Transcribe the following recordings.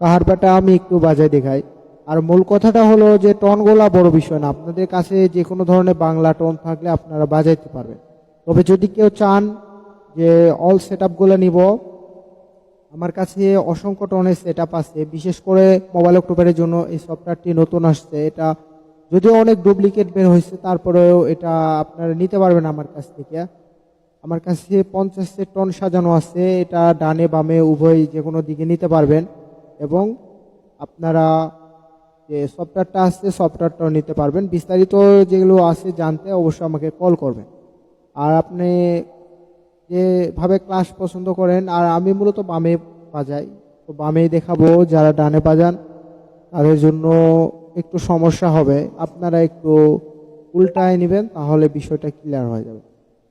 কাহারবাটা আমি একটু বাজায় দেখাই। আর মূল কথাটা হলো যে, টনগুলা বড় বিষয় না। আপনাদের কাছে যে কোনো ধরনের বাংলা টন থাকলে আপনারা বাজাইতে পারবেন। তবে যদি কেউ চান যে অল সেট আপগুলো নিব, আমার কাছে অসংখ্য টনের সেট আছে। বিশেষ করে মোবাইল অক্টোবরের জন্য এই সফটওয়্যারটি নতুন আসছে। এটা যদিও অনেক ডুপ্লিকেট বের হয়েছে, তারপরেও এটা আপনারা নিতে পারবেন আমার কাছ থেকে। আমার কাছে পঞ্চাশ টন সাজানো আছে। এটা ডানে বামে উভয় যে কোনো দিকে নিতে পারবেন। এবং আপনারা যে সফটওয়্যারটা আসছে সফটওয়্যারটাও নিতে পারবেন। বিস্তারিত যেগুলো আছে জানতে অবশ্যই আমাকে কল করবেন। আর আপনি যেভাবে ক্লাস পছন্দ করেন, আর আমি মূলত বামে বাজাই। তো বামেই দেখাবো যারা ডানে বাজান, তাদের জন্য একটু সমস্যা হবে। আপনারা একটু উল্টায় নেবেন, তাহলে বিষয়টা ক্লিয়ার হয়ে যাবে।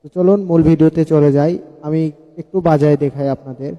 তো চলুন মূল ভিডিওতে চলে যাই। আমি একটু বাজায় দেখাই আপনাদের।